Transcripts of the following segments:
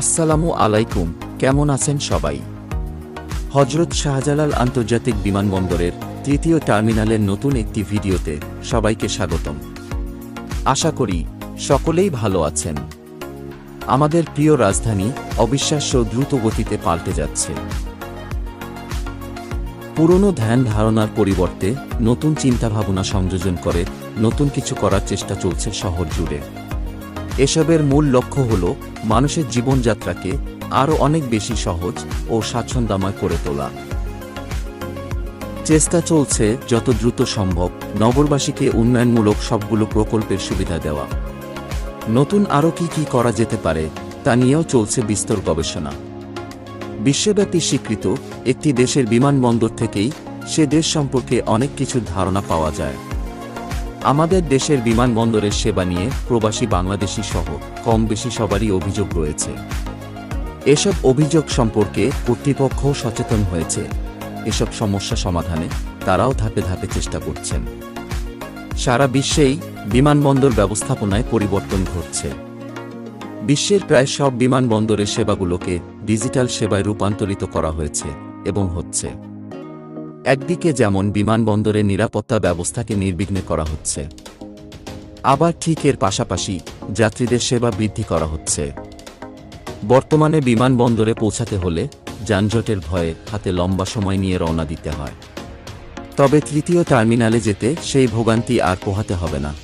আসসালামু আলাইকুম, কেমন আছেন সবাই? হজরত শাহজালাল আন্তর্জাতিক বিমানবন্দরের তৃতীয় টার্মিনালের নতুন একটি ভিডিওতে সবাইকে স্বাগতম। আশা করি সকলেই ভালো আছেন। আমাদের প্রিয় রাজধানী অবিশ্বাস্য দ্রুত গতিতে পাল্টে যাচ্ছে। পুরনো ধ্যান ধারণার পরিবর্তে নতুন চিন্তাভাবনা সংযোজন করে নতুন কিছু করার চেষ্টা চলছে শহর জুড়ে। এসবের মূল লক্ষ্য হল মানুষের জীবনযাত্রাকে আরও অনেক বেশি সহজ ও স্বাচ্ছন্দ্যময় করে তোলা। চেষ্টা চলছে যত দ্রুত সম্ভব নগরবাসীকে উন্নয়নমূলক সবগুলো প্রকল্পের সুবিধা দেওয়া। নতুন আরও কি কি করা যেতে পারে তা নিয়েও চলছে বিস্তর গবেষণা। বিশ্বব্যাপী স্বীকৃত একটি দেশের বিমানবন্দর থেকেই সে দেশ সম্পর্কে অনেক কিছুর ধারণা পাওয়া যায়। আমাদের দেশের বিমানবন্দরের সেবা নিয়ে প্রবাসী বাংলাদেশি সহ কম বেশি সবারই অভিযোগ রয়েছে। এসব অভিযোগ সম্পর্কে কর্তৃপক্ষ সচেতন হয়েছে। এসব সমস্যা সমাধানে তারাও ধাপে ধাপে চেষ্টা করছেন। সারা বিশ্বেই বিমানবন্দর ব্যবস্থাপনায় পরিবর্তন ঘটছে। বিশ্বের প্রায় সব বিমানবন্দরের সেবাগুলোকে ডিজিটাল সেবায় রূপান্তরিত করা হয়েছে এবং হচ্ছে। একদিকে যেমন বিমানবন্দরের নিরাপত্তা ব্যবস্থাকে নির্বিঘ্নে করা হচ্ছে, আবার ঠিক এর পাশাপাশি যাত্রীদের সেবা বৃদ্ধি করা হচ্ছে। বর্তমানে বিমানবন্দরে পৌঁছাতে হলে যানজটের ভয়ে হাতে লম্বা সময় নিয়ে রওনা দিতে হয়। তবে তৃতীয় টার্মিনালে যেতে সেই ভোগান্তি আর পোহাতে হবে না।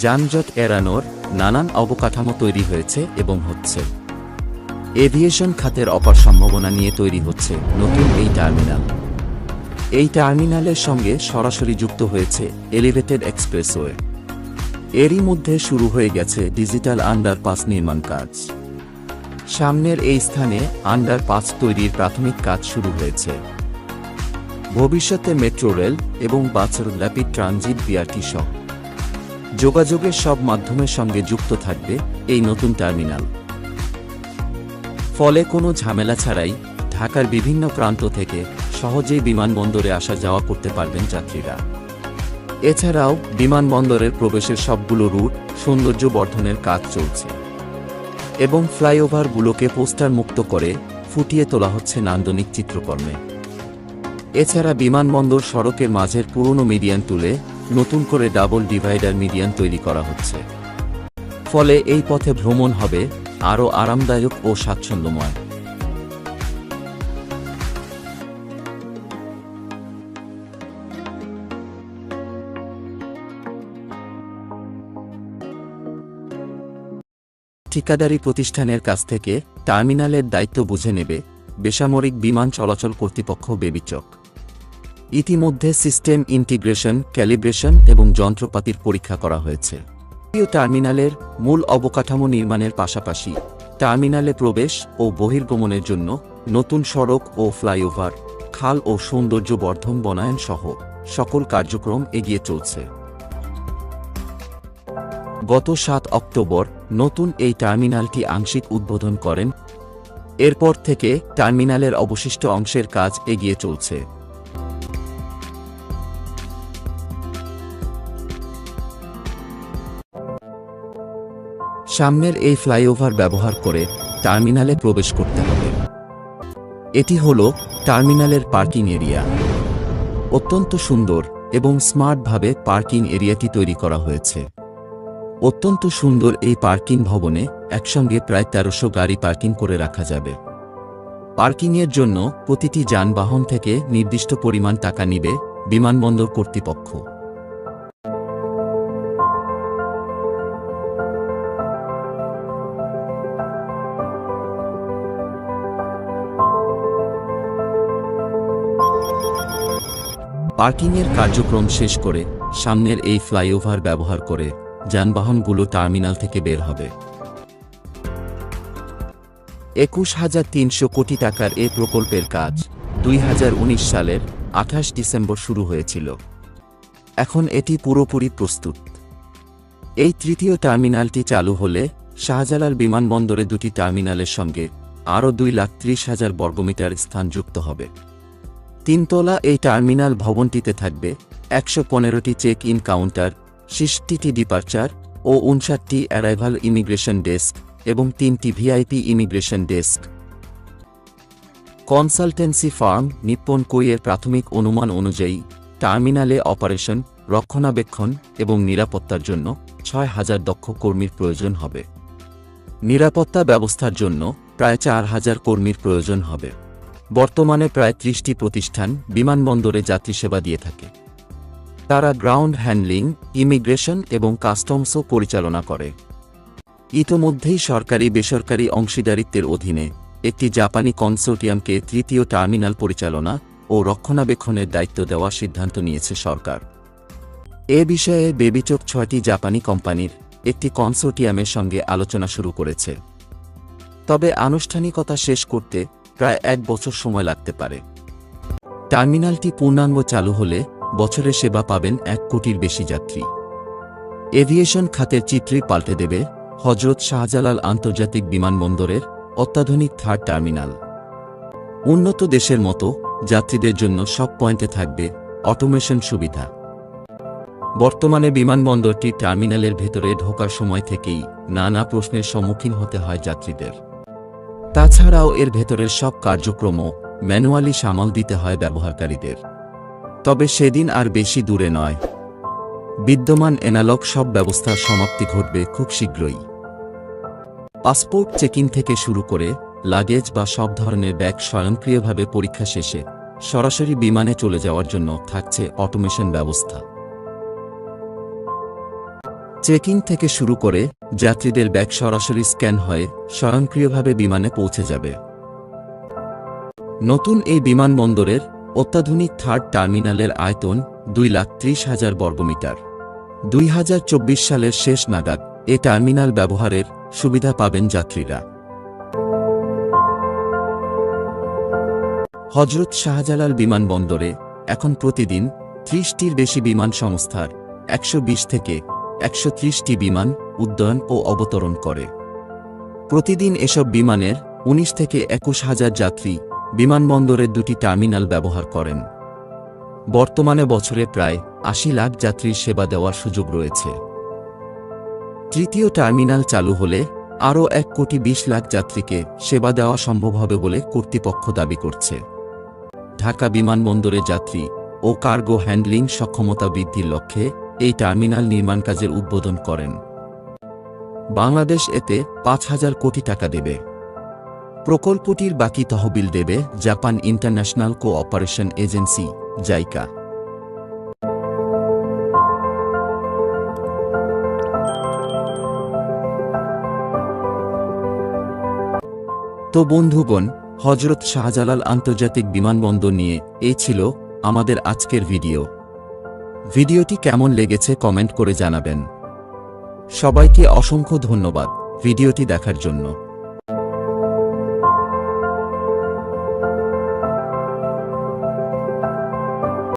যানজট এড়ানোর নানান অবকাঠামো তৈরি হয়েছে এবং হচ্ছে। এভিয়েশন খাতের অপার সম্ভাবনা নিয়ে তৈরি হচ্ছে নতুন এই টার্মিনাল। এই টার্মিনালের সঙ্গে সরাসরি যুক্ত হয়েছে এলিভেটেড এক্সপ্রেসওয়ে। এরই মধ্যে শুরু হয়ে গেছে ডিজিটাল আন্ডারপাস নির্মাণ কাজ। সামনের এই স্থানে আন্ডারপাস তৈরির প্রাথমিক কাজ শুরু হয়েছে। ভবিষ্যতে মেট্রো রেল এবং বাসের র্যাপিড ট্রানজিট বিআরটি সহ। যোগাযোগের সব মাধ্যমের সঙ্গে যুক্ত থাকবে এই নতুন টার্মিনাল। ফলে কোনো ঝামেলা ছাড়াই ঢাকার বিভিন্ন প্রান্ত থেকে সহজেই বিমানবন্দরে আসা যাওয়া করতে পারবেন যাত্রীরা। এছাড়াও, বিমানবন্দরের প্রবেশের সবগুলো রুট, সৌন্দর্য বর্ধনের কাজ চলছে। এবং ফ্লাইওভারগুলোকে পোস্টার মুক্ত করে ফুটিয়ে তোলা হচ্ছে নান্দনিক চিত্রকর্মে। এছাড়া বিমানবন্দর সড়কের মাঝের পুরনো মিডিয়ান তুলে নতুন করে ডাবল ডিভাইডার মিডিয়ান তৈরি করা হচ্ছে। ফলে এই পথে ভ্রমণ হবে আরও আরামদায়ক ও স্বাচ্ছন্দ্যময়। ঠিকাদারি প্রতিষ্ঠানের কাছ থেকে টার্মিনালের দায়িত্ব বুঝে নেবে বেসামরিক বিমান চলাচল কর্তৃপক্ষ বেবিচক। ইতিমধ্যে সিস্টেম ইন্টিগ্রেশন, ক্যালিব্রেশন এবং যন্ত্রপাতির পরীক্ষা করা হয়েছে। টার্মিনালের মূল অবকাঠামো নির্মাণের পাশাপাশি টার্মিনালে প্রবেশ ও বহির্গমনের জন্য নতুন সড়ক ও ফ্লাইওভার, খাল ও সৌন্দর্য বর্ধন বনায়ন সহ সকল কার্যক্রম এগিয়ে চলছে। গত সাত অক্টোবর নতুন এই টার্মিনালটি আংশিক উদ্বোধন করেন। এরপর থেকে টার্মিনালের অবশিষ্ট অংশের কাজ এগিয়ে চলছে। সামনের এই ফ্লাইওভার ব্যবহার করে টার্মিনালে প্রবেশ করতে হবে। এটি হল টার্মিনালের পার্কিং এরিয়া। অত্যন্ত সুন্দর এবং স্মার্টভাবে পার্কিং এরিয়াটি তৈরি করা হয়েছে। অত্যন্ত সুন্দর এই পার্কিং ভবনে একসঙ্গে প্রায় তেরোশো গাড়ি পার্কিং করে রাখা যাবে। পার্কিংয়ের জন্য প্রতিটি যানবাহন থেকে নির্দিষ্ট পরিমাণ টাকা নিবে বিমানবন্দর কর্তৃপক্ষ। পার্কিংয়ের কার্যক্রম শেষ করে সামনের এই ফ্লাইওভার ব্যবহার করে যানবাহনগুলো টার্মিনাল থেকে বের হবে। একুশ হাজার তিনশো কোটি টাকার এ প্রকল্পের কাজ দুই হাজার উনিশ সালের আঠাশ ডিসেম্বর শুরু হয়েছিল। এখন এটি পুরোপুরি প্রস্তুত। এই তৃতীয় টার্মিনালটি চালু হলে শাহজালাল বিমানবন্দরে দুটি টার্মিনালের সঙ্গে আরও দুই লাখ ত্রিশ হাজার বর্গমিটার স্থান যুক্ত হবে। তিনতলা এই টার্মিনাল ভবনটিতে থাকবে একশো পনেরোটি চেক ইন কাউন্টার ষষ্টিটি ডিপার্চার ও উনষাটটি অ্যারাইভাল ইমিগ্রেশন ডেস্ক এবং তিনটি VIP immigration desk. Consultancy firm Nippon কোইয়ের প্রাথমিক অনুমান অনুযায়ী টার্মিনালে অপারেশন, রক্ষণাবেক্ষণ এবং নিরাপত্তার জন্য ছয় হাজার দক্ষ কর্মীর প্রয়োজন হবে। নিরাপত্তা ব্যবস্থার জন্য প্রায় চার হাজার কর্মীর প্রয়োজন হবে। বর্তমানে প্রায় ত্রিশটি প্রতিষ্ঠান বিমানবন্দরে যাত্রী সেবা দিয়ে থাকে। তারা গ্রাউন্ড হ্যান্ডলিং, ইমিগ্রেশন এবং কাস্টমসও পরিচালনা করে। ইতোমধ্যেই সরকারি বেসরকারি অংশীদারিত্বের অধীনে একটি জাপানি কনসোর্টিয়ামকে তৃতীয় টার্মিনাল পরিচালনা ও রক্ষণাবেক্ষণের দায়িত্ব দেওয়ার সিদ্ধান্ত নিয়েছে সরকার। এ বিষয়ে বেবিচোক ছয়টি জাপানি কোম্পানির একটি কনসোর্টিয়ামের সঙ্গে আলোচনা শুরু করেছে। তবে আনুষ্ঠানিকতা শেষ করতে প্রায় এক বছর সময় লাগতে পারে। টার্মিনালটি পূর্ণাঙ্গ চালু হলে বছরে সেবা পাবেন এক কোটির বেশি যাত্রী। এভিয়েশন খাতের চিত্রে পাল্টে দেবে হজরত শাহজালাল আন্তর্জাতিক বিমানবন্দরের অত্যাধুনিক থার্ড টার্মিনাল। উন্নত দেশের মতো যাত্রীদের জন্য সব পয়েন্টে থাকবে অটোমেশন সুবিধা। বর্তমানে বিমানবন্দরটি টার্মিনালের ভেতরে ঢোকার সময় থেকেই নানা প্রশ্নের সম্মুখীন হতে হয় যাত্রীদের। তাছাড়াও এর ভেতরের সব কার্যক্রমও ম্যানুয়ালি সামাল দিতে হয় ব্যবহারকারীদের। তবে সেদিন আর বেশি দূরে নয়। বিদ্যমান এনালগ সব ব্যবস্থার সমাপ্তি ঘটবে খুব শীঘ্রই। পাসপোর্ট চেকিং থেকে শুরু করে লাগেজ বা সব ধরনের ব্যাগ স্বয়ংক্রিয়ভাবে পরীক্ষা শেষে সরাসরি বিমানে চলে যাওয়ার জন্য থাকছে অটোমেশন ব্যবস্থা। চেকিং থেকে শুরু করে যাত্রীদের ব্যাগ সরাসরি স্ক্যান হয়ে স্বয়ংক্রিয়ভাবে বিমানে পৌঁছে যাবে। নতুন এই বিমানবন্দরের অত্যাধুনিক থার্ড টার্মিনালের আয়তন দুই লাখ ত্রিশ হাজার বর্গমিটার। দুই হাজার চব্বিশ সালের শেষ নাগাদ এ টার্মিনাল ব্যবহারের সুবিধা পাবেন যাত্রীরা। হজরত শাহজালাল বিমানবন্দরে এখন প্রতিদিন ত্রিশটির বেশি বিমান সংস্থার একশো বিশ থেকে একশো ত্রিশটি বিমান উড্ডয়ন ও অবতরণ করে। প্রতিদিন এসব বিমানের ১৯ থেকে একুশ হাজার যাত্রী বিমানবন্দরের দুটি টার্মিনাল ব্যবহার করেন। বর্তমানে বছরে প্রায় আশি লাখ যাত্রীর সেবা দেওয়ার সুযোগ রয়েছে। তৃতীয় টার্মিনাল চালু হলে আরও এক কোটি বিশ লাখ যাত্রীকে সেবা দেওয়া সম্ভব হবে বলে কর্তৃপক্ষ দাবি করছে। ঢাকা বিমানবন্দরে যাত্রী ও কার্গো হ্যান্ডলিং সক্ষমতা বৃদ্ধির লক্ষ্যে এই টার্মিনাল নির্মাণ কাজের উদ্বোধন করেন। বাংলাদেশ এতে পাঁচ হাজার কোটি টাকা দেবে। প্রকল্পটির বাকি তহবিল দেবে Japan International Cooperation Agency, JICA. তো বন্ধুগণ, হজরত শাহজালাল আন্তর্জাতিক বিমানবন্দর নিয়ে এই ছিল আমাদের আজকের ভিডিও। ভিডিওটি কেমন লেগেছে কমেন্ট করে জানাবেন। সবাইকে অসংখ্য ধন্যবাদ ভিডিওটি দেখার জন্য।